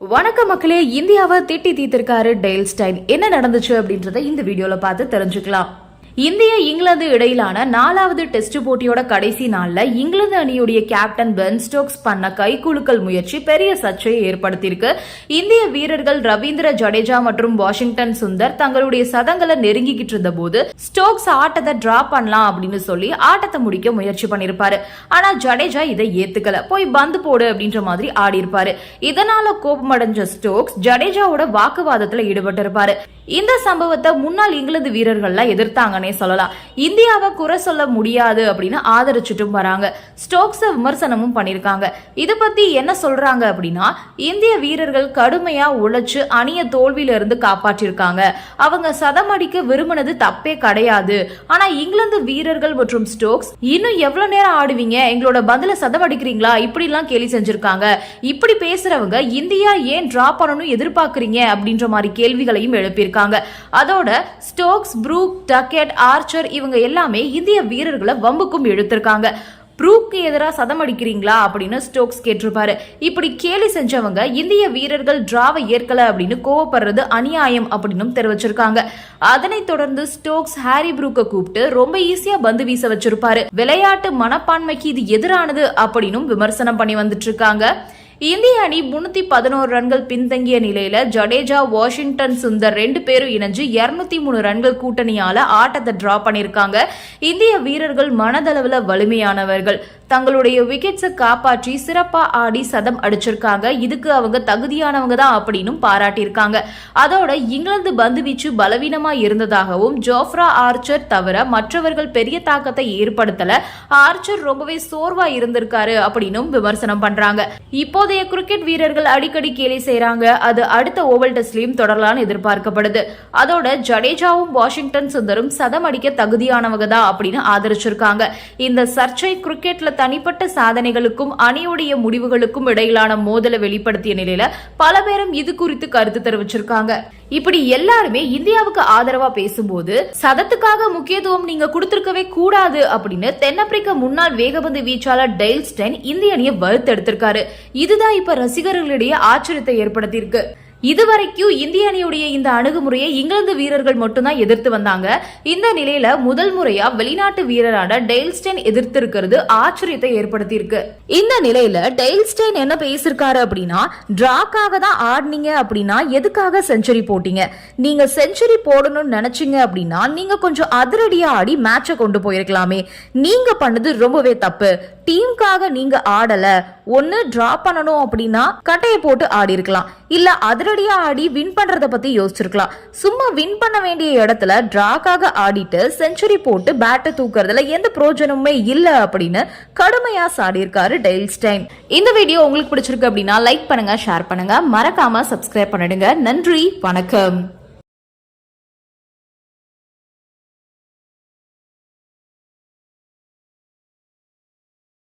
வணக்க மக்களே இந்தியாவை திட்டி தீர்த்திருக்காரு டெய்ல் ஸ்டைன். என்ன நடந்துச்சு அப்படின்றத இந்த வீடியோல பார்த்து தெரிஞ்சுக்கலாம். இந்திய இங்கிலாந்து இடையிலான நாலாவது டெஸ்ட் போட்டியோட கடைசி நாளில் இங்கிலாந்து அணியுடைய கேப்டன் பென் ஸ்டோக்ஸ் பண்ண கைகுலுக்கல் முயற்சி பெரிய சர்ச்சையை ஏற்படுத்தியிருக்கு. இந்திய வீரர்கள் ரவீந்திர ஜடேஜா மற்றும் வாஷிங்டன் சுந்தர் தங்களுடைய சதங்களை நெருங்கிக்கிட்டு இருந்த போது ஸ்டோக்ஸ் ஆட்டத்தை டிரா பண்ணலாம் அப்படின்னு சொல்லி ஆட்டத்தை முடிக்க முயற்சி பண்ணிருப்பாரு ஆனா ஜடேஜா இதை ஏத்துக்கல. போய் பந்து போடு அப்படின்ற மாதிரி ஆடி இருப்பாரு இதனால கோபமடைஞ்ச ஸ்டோக்ஸ் ஜடேஜாவோட வாக்குவாதத்துல ஈடுபட்டிருப்பாரு. இந்த சம்பவத்தை முன்னாள் இங்கிலாந்து வீரர்கள்லாம் எதிர்த்தாங்கன்னு சொல்லலாம். இந்தியாவை குறை சொல்ல முடியாது அப்படின்னு ஆதரிச்சுட்டும் வராங்க. ஸ்டோக்ஸை விமர்சனமும் பண்ணியிருக்காங்க இதை பற்றி என்ன சொல்றாங்க அப்படின்னா இந்திய வீரர்கள் கடுமையாக உழைச்சு அணிய தோல்வியிலிருந்து காப்பாற்றியிருக்காங்க அவங்க சதம் அடிக்க விரும்பினது தப்பே கிடையாது. ஆனால் இங்கிலாந்து வீரர்கள் மற்றும் ஸ்டோக்ஸ் இன்னும் எவ்வளோ நேரம் ஆடுவீங்க? எங்களோட பதில சதம் அடிக்கிறீங்களா? இப்படிலாம் கேலி செஞ்சிருக்காங்க. இப்படி பேசுறவங்க இந்தியா ஏன் டிரா பண்ணணும் எதிர்பார்க்குறீங்க? அப்படின்ற மாதிரி கேள்விகளையும் எழுப்பியிருக்காங்க. அதோட ஸ்டோக்ஸ் ப்ரூக் டக்கெட் ஆர்ச்சர் இவங்க எல்லாமே இந்திய வீரர்களை வம்புக்கும் இழுத்திருக்காங்க. ப்ரூக்கு எதிராக சதம் அடிக்கிறீங்களா அப்படின்னு ஸ்டோக்ஸ் கேட்டிருப்பாரு. இப்படி கேலி செஞ்சவங்க இந்திய வீரர்கள் டிராவை ஏற்கல அப்படின்னு கோவப்படுறது அநியாயம் அப்படின்னு தெரிவிச்சிருக்காங்க. அதனைத் தொடர்ந்து ஸ்டோக்ஸ் ஹாரி ப்ரூக்கை கூப்பிட்டு ரொம்ப ஈஸியா பந்து வீச வச்சிருப்பாரு. விளையாட்டு மனப்பான்மைக்கு இது எதிரானது அப்படின்னும் விமர்சனம் பண்ணி வந்துட்டு இருக்காங்க. இந்திய அணி முன்னூத்தி பதினோரு ரன்கள் பின்தங்கிய நிலையில ஜடேஜா வாஷிங்டன் சுந்தர் ரெண்டு பேரும் இணைஞ்சு இருநூத்தி மூணு ரன்கள் கூட்டணியால ஆட்டத்தை டிரா பண்ணிருக்காங்க இந்திய வீரர்கள் மனதளவுல வலிமையானவர்கள். தங்களுடைய விக்கெட்ஸை காப்பாற்றி சிறப்பா ஆடி சதம் அடிச்சிருக்காங்க. இதுக்கு அவங்க தகுதியானவங்க தான் அப்படின்னும் பாராட்டியிருக்காங்க. அதோட இங்கிலாந்து பந்து வீச்சு பலவீனமா இருந்ததாகவும் ஜோஃப்ரா ஆர்ச்சர் தவிர மற்றவர்கள் பெரிய தாக்கத்தை ஏற்படுத்தல ஆர்ச்சர் ரொம்பவே சோர்வா இருந்திருக்காரு அப்படின்னும் விமர்சனம் பண்றாங்க. இப்போதைய கிரிக்கெட் வீரர்கள் அடிக்கடி கேலி செய்யறாங்க அது அடுத்த ஓவல் டெஸ்ட்லயும் தொடரலாம்னு எதிர்பார்க்கப்படுது. அதோட ஜடேஜாவும் வாஷிங்டன் சுந்தரும் சதம் அடிக்க தகுதியானவங்க தான் அப்படின்னு ஆதரிச்சிருக்காங்க. இந்த சர்ச்சை கிரிக்கெட்ல தனிப்பட்ட சாதனைகளுக்கும் அணியுடைய முடிவுகளுக்கும் இடையிலான மோதலை வெளிப்படுத்திய நிலையில பல பேரும் இது குறித்து கருத்து தெரிவிச்சிருக்காங்க. இப்படி எல்லாருமே இந்தியாவுக்கு ஆதரவா பேசும்போது சதத்துக்காக முக்கியத்துவம் நீங்க கொடுத்திருக்கவே கூடாது அப்படின்னு தென்னாப்பிரிக்க முன்னாள் வேகபந்து வீச்சாளர் டெய்ல்ஸ்டைன் இந்திய அணியை வறுத்தெடுத்திருக்காரு இதுதான் இப்ப ரசிகர்களிடையே ஆச்சரியத்தை ஏற்படுத்தியிருக்கு. இதுவரைக்கும் இந்திய அணியுடைய இந்த அணுகுமுறையை இங்கிலாந்து வீரர்கள் மட்டும்தான் எதிர்த்து வந்தாங்க. இந்த நிலையில முதல் முறையா வெளிநாட்டு வீரரான டெய்ல்ஸ்டைன் எதிர்த்து இருக்கிறது ஆச்சரியத்தை ஏற்படுத்தியிருக்கு. இந்த நிலையில டெய்ல்ஸ்டைன் என்ன பேசிருக்காரு அப்படின்னா டிராக்காக தான் ஆடினீங்க அப்படின்னா எதுக்காக செஞ்சுரி போட்டீங்க? நீங்க செஞ்சுரி போடணும்னு நினைச்சீங்க அப்படின்னா நீங்க கொஞ்சம் அதிரடியா ஆடி மேட்சை கொண்டு போயிருக்கலாமே. நீங்க பண்ணது ரொம்பவே தப்பு. டீமுக்காக நீங்க ஆடல. ஒன்னு டிரா பண்ணணும் அப்படின்னா கட்டையை போட்டு ஆடி இருக்கலாம் இல்ல அதிரடியா ஆடி வின் பண்றத பத்தி யோசிச்சிருக்கலாம். சும்மா வின் பண்ண வேண்டிய இடத்துல டிராக்காக ஆடிட்டு செஞ்சுரி போட்டு பேட்டை தூக்குறதுல எந்த பிரோஜனமுமே இல்ல அப்படின்னு கடுமையா சாடியிருக்காரு டெய்ல்ஸ்டைன் இந்த வீடியோ உங்களுக்கு பிடிச்சிருக்கு அப்படின்னா லைக் பண்ணுங்க ஷேர் பண்ணுங்க. மறக்காம சப்ஸ்கிரைப் பண்ணிடுங்க. நன்றி வணக்கம்.